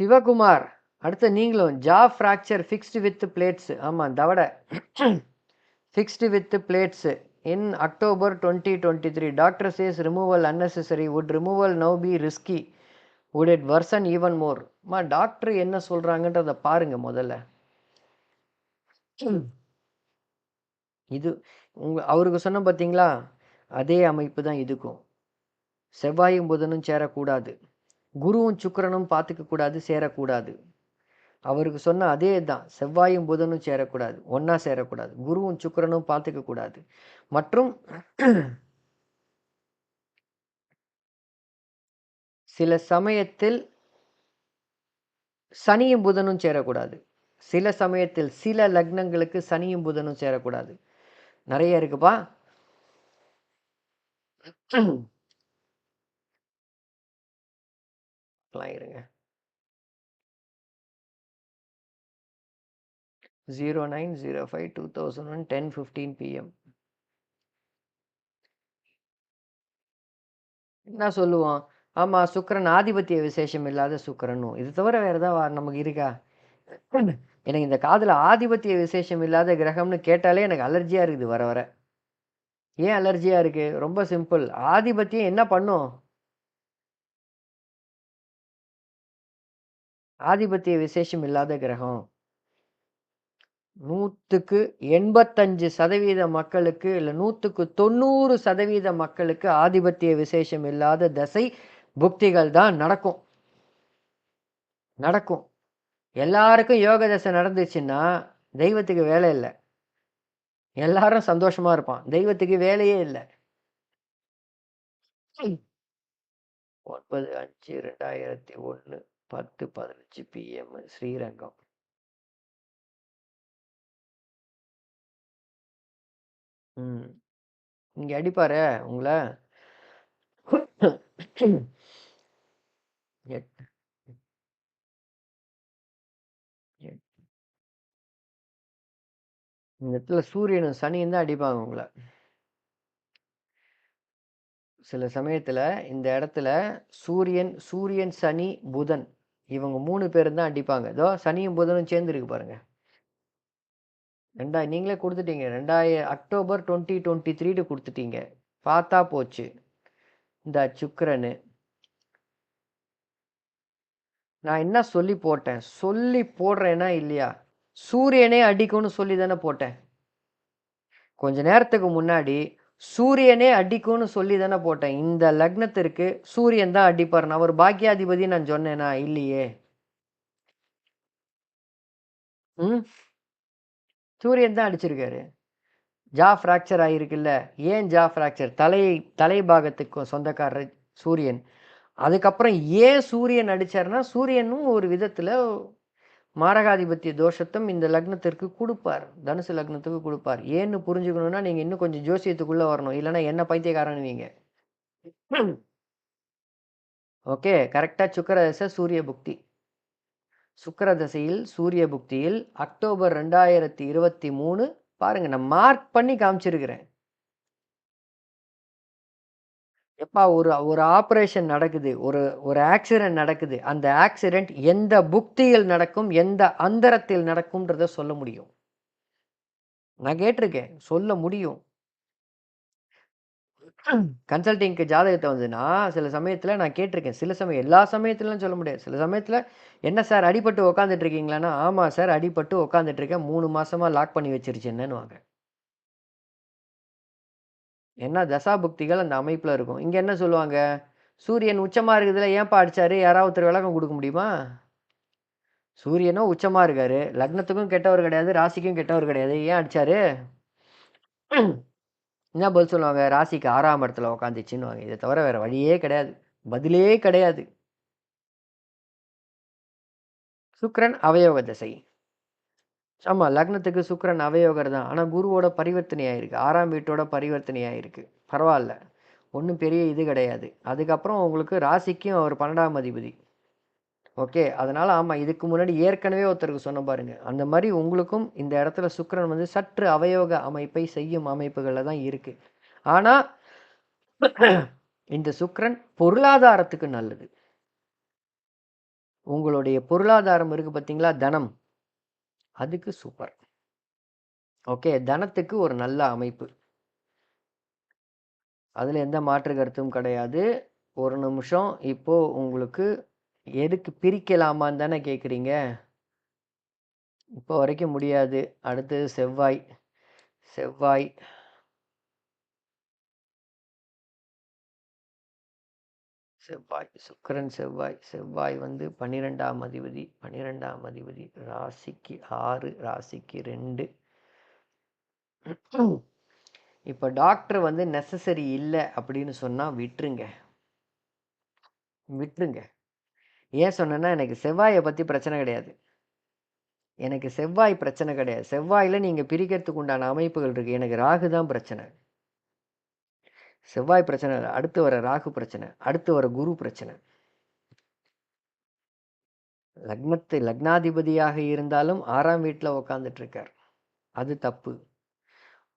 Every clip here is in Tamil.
சிவகுமார் அடுத்து நீங்களும் jaw fracture fixed with plates ஆமாம் தவடை. Fixed with plates in October twenty twenty three doctor says removal unnecessary would removal now be risky would it worsen even more மா டாக்டர் என்ன சொல்கிறாங்கன்றத பாருங்க முதல்ல. இது உங்க அவருக்கு சொன்ன பார்த்தீங்களா அதே அமைப்பு தான் இதுக்கும். செவ்வாயும் புதனும் சேரக்கூடாது. குருவும் சுக்கரனும் பார்த்துக்க கூடாது சேரக்கூடாது. அவருக்கு சொன்ன அதே தான் செவ்வாயும் புதனும் சேரக்கூடாது ஒன்றா சேரக்கூடாது. குருவும் சுக்கரனும் பார்த்துக்க கூடாது மற்றும் சில சமயத்தில் சனியும் புதனும் சேரக்கூடாது. சில சமயத்தில் சில லக்னங்களுக்கு சனியும் புதனும் சேரக்கூடாது. நிறைய இருக்குப்பா. பார்க்கலாம் இருங்க zero nine zero five two thousand one ten fifteen PM என்ன சொல்லுவோம் ஆமாம் சுக்கிரன் ஆதிபத்திய விசேஷம் இல்லாத சுக்கரனும். இது தவிர வேற ஏதாவது நமக்கு இருக்கா? எனக்கு இந்த காதில் ஆதிபத்திய விசேஷம் இல்லாத கிரகம்னு கேட்டாலே எனக்கு அலர்ஜியாக இருக்குது வர வர. ஏன் அலர்ஜியாக இருக்குது ரொம்ப சிம்பிள். ஆதிபத்தியம் என்ன பண்ணும்? ஆதிபத்திய விசேஷம் இல்லாத கிரகம். நூற்றுக்கு எண்பத்தஞ்சு சதவீத மக்களுக்கு இல்லை நூற்றுக்கு தொண்ணூறு சதவீத மக்களுக்கு ஆதிபத்திய விசேஷம் இல்லாத தசை புக்திகள் தான் நடக்கும். நடக்கும். எல்லாருக்கும் யோக தசை நடந்துச்சுன்னா தெய்வத்துக்கு வேலை இல்லை. எல்லாரும் சந்தோஷமா இருப்பான். தெய்வத்துக்கு வேலையே இல்லை. ஒன்பது அஞ்சு ரெண்டாயிரத்தி ஒன்று பத்து பதினஞ்சு பிஎம் ஸ்ரீரங்கம். ம். இங்கே அடிப்பாரு உங்களை. எட்டு. இந்த இடத்துல சூரியனும் சனியும் தான் அடிப்பாங்க உங்களை. சில சமயத்துல இந்த இடத்துல சூரியன் சூரியன் சனி புதன் இவங்க மூணு பேரும் தான் அடிப்பாங்க. இதோ சனியும் புதனும் சேர்ந்து இருக்கு பாருங்க. ரெண்டா நீங்களே கொடுத்துட்டீங்க. ரெண்டாய அக்டோபர் டுவெண்ட்டி டுவெண்ட்டி த்ரீட்டு கொடுத்துட்டீங்க. பார்த்தா போச்சு. இந்த சுக்கிரனு. நான் என்ன சொல்லி போட்டேன்? சொல்லி போடுறேனா இல்லையா? சூரியனே அடிக்கும்னு சொல்லி தானே போட்டேன். கொஞ்ச நேரத்துக்கு முன்னாடி சூரியனே அடிக்கும்னு சொல்லி தானே போட்டேன். இந்த லக்னத்திற்கு சூரியன் தான் அடிப்பார். நான் அவர் பாக்கியாதிபதி நான் சொன்னேனா? இல்லையே. ம்? சூரியன் தான் அடிச்சிருக்காரு. ஜா ஃப்ராக்சர் ஆகிருக்குல்ல ஏன் ஜா ஃப்ராக்சர் தலை தலை பாகத்துக்கு சொந்தக்காரர் சூரியன். அதுக்கப்புறம் ஏன் சூரியன் அடித்தார்னா சூரியனும் ஒரு விதத்தில் மாரகாதிபத்திய தோஷத்தும் இந்த லக்னத்திற்கு கொடுப்பார். தனுசு லக்னத்துக்கு கொடுப்பார். ஏன்னு புரிஞ்சுக்கணும்னா நீங்கள் இன்னும் கொஞ்சம் ஜோசியத்துக்குள்ளே வரணும். இல்லைன்னா என்ன பைத்தியக்காரன் நீங்கள் ஓகே கரெக்டாக சுக்கரதசை சூரிய புக்தி. சுக்கர தசையில் சூரிய புக்தியில் அக்டோபர் ரெண்டாயிரத்தி இருபத்தி மூணு பாருங்கள் நான் மார்க் பண்ணி காமிச்சிருக்கிறேன். எப்பா ஒரு ஒரு ஆப்ரேஷன் நடக்குது ஒரு ஒரு ஆக்சிடென்ட் நடக்குது. அந்த ஆக்சிடென்ட் எந்த புக்தியில் நடக்கும் எந்த அந்தரத்தில் நடக்கும்ன்றத சொல்ல முடியும். நான் கேட்டிருக்கேன் சொல்ல முடியும். கன்சல்டிங்க்கு ஜாதகத்தை வந்துன்னா சில சமயத்தில் நான் கேட்டிருக்கேன். சில சமயம் எல்லா சமயத்துலலாம் சொல்ல முடியாது. சில சமயத்தில் என்ன சார் அடிபட்டு உக்காந்துட்டு இருக்கீங்களான்னா? ஆமாம் சார் அடிபட்டு உக்காந்துட்டு இருக்கேன். மூணு மாதமாக லாக் பண்ணி வச்சிருச்சு. என்னன்னு வாங்க என்ன தசாபுக்திகள் அந்த அமைப்பில் இருக்கும். இங்கே என்ன சொல்லுவாங்க? சூரியன் உச்சமாக இருக்குதுல ஏன்ப்பா அடிச்சாரு? யாராவது ஒருத்தர் விளக்கம் கொடுக்க முடியுமா? சூரியனும் உச்சமாக இருக்காரு. லக்னத்துக்கும் கெட்டவர் கிடையாது ராசிக்கும் கெட்டவர் கிடையாது. ஏன் அடிச்சாரு? என்ன பதில் சொல்லுவாங்க? ராசிக்கு ஆறாம் இடத்துல உக்காந்துச்சுன்னுவாங்க. இதை தவிர வேற வழியே கிடையாது. பதிலே கிடையாது. சுக்ரன் அவயோக திசை. ஆமாம் லக்னத்துக்கு சுக்கரன் அவயோகர் தான். ஆனால் குருவோட பரிவர்த்தனை ஆயிருக்கு. ஆறாம் வீட்டோட பரிவர்த்தனை ஆயிருக்கு. பரவாயில்ல. ஒன்றும் பெரிய இது கிடையாது. அதுக்கப்புறம் உங்களுக்கு ராசிக்கும் அவர் பன்னெண்டாம் அதிபதி. ஓகே? அதனால் ஆமாம் இதுக்கு முன்னாடி ஏற்கனவே ஒருத்தருக்கு சொன்ன பாருங்க. அந்த மாதிரி உங்களுக்கும் இந்த இடத்துல சுக்கரன் வந்து சற்று அவயோக அமைப்பை செய்யும் அமைப்புகளில் தான் இருக்குது ஆனால் இந்த சுக்கரன் பொருளாதாரத்துக்கு நல்லது. உங்களுடைய பொருளாதாரம் இருக்குது பார்த்தீங்களா தனம். அதுக்கு சூப்பர். ஓகே தனத்துக்கு ஒரு நல்ல அமைப்பு. அதில் எந்த மாற்று கருத்தும் கிடையாது. ஒரு நிமிஷம் இப்போ உங்களுக்கு எதுக்கு பிரிக்கலாமான்னு தானே கேட்குறீங்க இப்போ வரைக்கும் முடியாது. அடுத்தது செவ்வாய். செவ்வாய். செவ்வாய் சுக்கிரன் செவ்வாய் செவ்வாய் வந்து பன்னிரெண்டாம் அதிபதி பன்னிரெண்டாம் அதிபதி ராசிக்கு ஆறு ராசிக்கு ரெண்டு. இப்போ டாக்டர் வந்து நெசசரி இல்லை அப்படின்னு சொன்னால் விட்டுருங்க. விட்டுருங்க. ஏன் சொன்னேன்னா எனக்கு செவ்வாயை பற்றி பிரச்சனை கிடையாது. எனக்கு செவ்வாய் பிரச்சனை கிடையாது. செவ்வாயில் நீங்கள் பிரிக்கிறதுக்கு உண்டான அமைப்புகள் இருக்குது எனக்கு ராகு தான் பிரச்சனை. செவ்வாய் பிரச்சனை இல்லை அடுத்து வர ராகு பிரச்சனை அடுத்து வர குரு பிரச்சனை. லக்னத்து லக்னாதிபதியாக இருந்தாலும் ஆறாம் வீட்டில் உக்காந்துட்டு இருக்கார் அது தப்பு.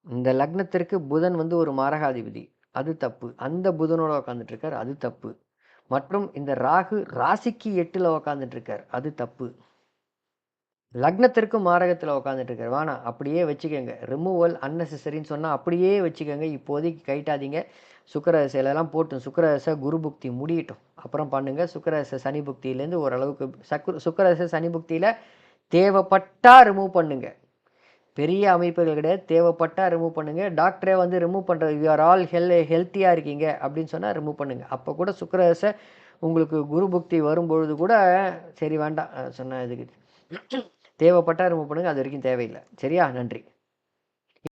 இந்த லக்னத்திற்கு புதன் வந்து ஒரு மாரகாதிபதி. அது தப்பு. அந்த புதனோட உக்காந்துட்டு இருக்கார் அது தப்பு. மற்றும் இந்த ராகு ராசிக்கு எட்டில் உக்காந்துட்டு இருக்கார் அது தப்பு. லக்னத்திற்கு மாரகத்தில் உட்காந்துட்டு இருக்கார் அப்படியே வச்சுக்கோங்க. ரிமூவல் அன்னெசரின்னு சொன்னால் அப்படியே வச்சுக்கோங்க. இப்போதைக்கு கைட்டாதீங்க. சுக்கரசையிலலாம் போட்டும் சுக்கரச குரு புக்தி முடியட்டும். அப்புறம் பண்ணுங்கள் சுக்கரச சனி புக்தியிலேருந்து ஓரளவுக்கு சக்கு சுக்கரச சனி புக்தியில் தேவைப்பட்டா ரிமூவ் பண்ணுங்க. பெரிய அமைப்புகள் கிடையாது. தேவைப்பட்டா ரிமூவ் பண்ணுங்க. டாக்டரே வந்து ரிமூவ் பண்ணுறது யூ ஆர் ஆல் ஹெல் ஹெல்த்தியாக இருக்கீங்க அப்படின்னு சொன்னால் ரிமூவ் பண்ணுங்கள் அப்போ கூட சுக்கரச உங்களுக்கு குரு புக்தி வரும்பொழுது கூட சரி வேண்டாம். சொன்ன இதுக்கு தேவைப்பட்டா ரிமூவ் பண்ணுங்கள் அது வரைக்கும் தேவையில்லை. சரியா? நன்றி.